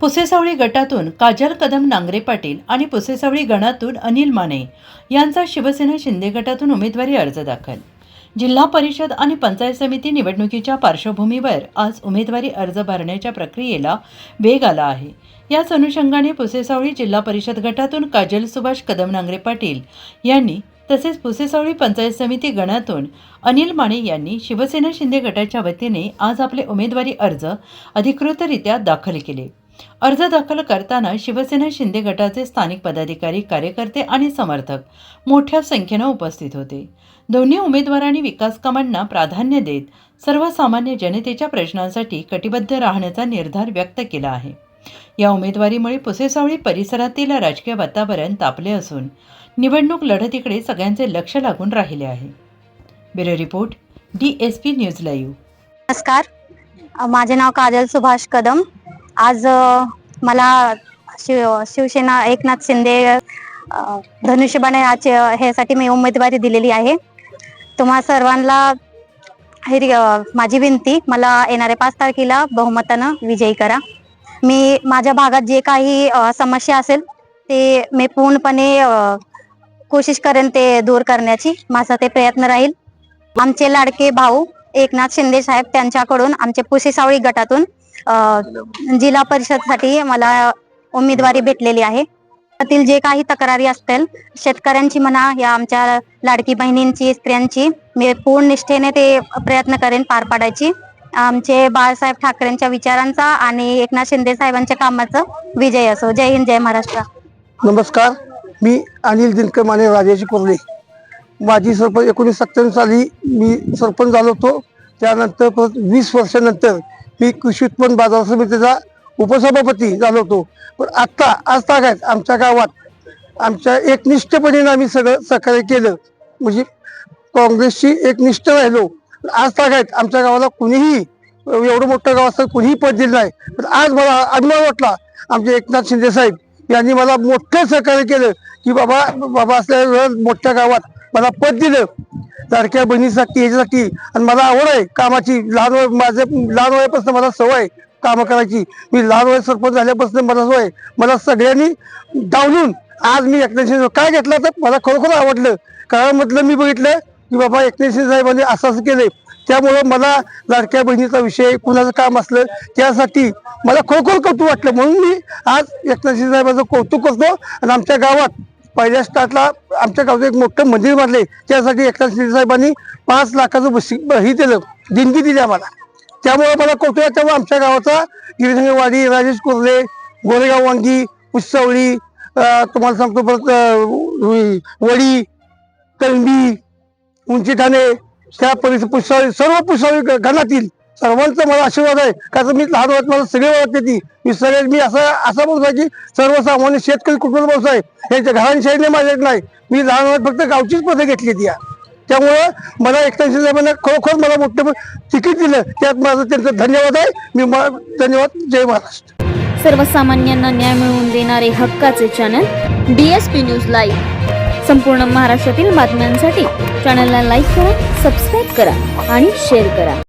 पुसेसावळी गटातून काजल कदम नांगरे पाटील आणि पुसेसावळी गणातून अनिल माने यांचा शिवसेना शिंदे गटातून उमेदवारी अर्ज दाखल. जिल्हा परिषद आणि पंचायत समिती निवडणुकीच्या पार्श्वभूमीवर आज उमेदवारी अर्ज भरण्याच्या प्रक्रियेला वेग आला आहे. याच अनुषंगाने पुसेसावळी जिल्हा परिषद गटातून काजल सुभाष कदम नांगरे पाटील यांनी तसेच पुसेसावळी पंचायत समिती गणातून अनिल माने यांनी शिवसेना शिंदे गटाच्या वतीने आज आपले उमेदवारी अर्ज अधिकृतरित्या दाखल केले. अर्ज दाखल करताना शिवसेना शिंदे गटाचे स्थानिक पदाधिकारी कार्यकर्ते आणि समर्थक मोठ्या संख्येनं उपस्थित होते. दोन्ही उमेदवारांनी विकास कामांना प्राधान्य देत सर्वसामान्य जनतेच्या प्रश्नांसाठी कटिबद्ध राहण्याचा निर्धार व्यक्त केला आहे. या उमेदवारीमुळे पुसेसावळी परिसरातील राजकीय वातावरण तापले असून निवडणूक लढतीकडे सगळ्यांचे लक्ष लागून राहिले आहे. Bureau report D S P news live. नमस्कार. माझे नाव काजल सुभाष कदम. आज मला शिव शिवसेना एकनाथ शिंदे धनुष्यबाने याचे ह्यासाठी मी उमेदवारी दिलेली आहे. तुम्हा सर्वांना हे माझी विनंती मला येणाऱ्या पाच तारखेला बहुमतानं विजयी करा. मी माझ्या भागात जे काही समस्या असेल ते मी पूर्णपणे कोशिश करेन ते दूर करण्याची. माझा ते प्रयत्न राहील. आमचे लाडके भाऊ एकनाथ शिंदे साहेब त्यांच्याकडून आमचे पुसेसावळी गटातून जिल्हा परिषदसाठी मला उमेदवारी भेटलेली आहे. त्यातील जे काही तक्रारी असतील शेतकऱ्यांची म्हणा या आमच्या लाडकी बहिणींची स्त्रियांची मी पूर्ण निष्ठेने ते प्रयत्न करेन पार पाडायची. आमचे बाळासाहेब ठाकरेंच्या विचारांचा आणि एकनाथ शिंदे साहेबांच्या कामाचं विजय असो. जय हिंद जय महाराष्ट्र. नमस्कार. मी अनिल दिनकर माने राजाजी कोरडे माझी सरपंच एकोणीस सत्त्याण्णव साली मी सरपंच झालो होतो. त्यानंतर परत वीस वर्षानंतर मी कृषी उत्पन्न बाजार समितीचा उपसभापती झालो होतो. पण आत्ता आज तागायत आमच्या गावात आमच्या एकनिष्ठपणे आम्ही सगळं सहकार्य केलं. म्हणजे काँग्रेसची एकनिष्ठ राहिलो. आज तागायत आमच्या गावाला कुणीही एवढं मोठं गाव असतं कुणीही पद दिलं नाही. पण आज मला अभिमान वाटला आमचे एकनाथ शिंदे साहेब यांनी मला मोठं सहकार्य केलं की बाबा बाबा असल्या मोठ्या गावात मला पद दिलं. लाडक्या बहिणीसाठी याच्यासाठी आणि मला आवड आहे कामाची. लहान वय माझे लहान वयापासून मला सवय आहे कामं करायची. मी लहान वय सरपंच झाल्यापासून मला सवय मला सगळ्यांनी डावलून आज मी एकनाथ काय घेतलं तर मला खरोखर आवडलं. कारण म्हटलं मी बघितलं की बाबा एकनाथ शिंदे साहेबांनी असं असं केलंय. त्यामुळं मला लाडक्या बहिणीचा विषय कुणाचं काम असलं त्यासाठी मला खरोखर कौतुक वाटलं. म्हणून मी आज एकनाथ शिंदे साहेबांचं कौतुक करतो आणि आमच्या गावात पहिल्या स्टार्टला आमच्या गावचं एक मोठं मंदिर बांधले. त्यासाठी एकनाथ शिंदे साहेबांनी पाच लाखाचं हे दिलं देणगी दिली आम्हाला. त्यामुळे मला कौतुक आहे. त्यामुळे आमच्या गावाचा गिरिधंगवाडी राजेश कुर्ले गोरेगाव वांगी उत्सवळी तुम्हाला सांगतो परत वडी कळंबी उंची ठाणे त्या परिसर पुष्साळी सर्व पुष्साळी ग- गणातील सर्वांचा मला आशीर्वाद आहे. कारण मी लहान वयात मला सगळे ओळखते ती. मी सगळे मी असं असा बोलतो आहे की सर्वसामान्य शेतकरी कुटुंब माणूस आहे. यांच्या घरांशाहीने माझ्यात नाही. मी लहान वयात फक्त गावचीच पदं घेतली ती. त्यामुळं मला एकट्याशी साहेबांना खरोखर मला मोठं तिकीट दिलं. त्यात माझं त्यांचं धन्यवाद आहे. मी धन्यवाद. जय महाराष्ट्र. सर्वसामान्यांना न्याय मिळवून देणारे हक्काचे channel D S P news live संपूर्ण महाराष्ट्रातील बातम्यांसाठी चॅनलला लाईक करा सबस्क्राईब करा आणि शेअर करा.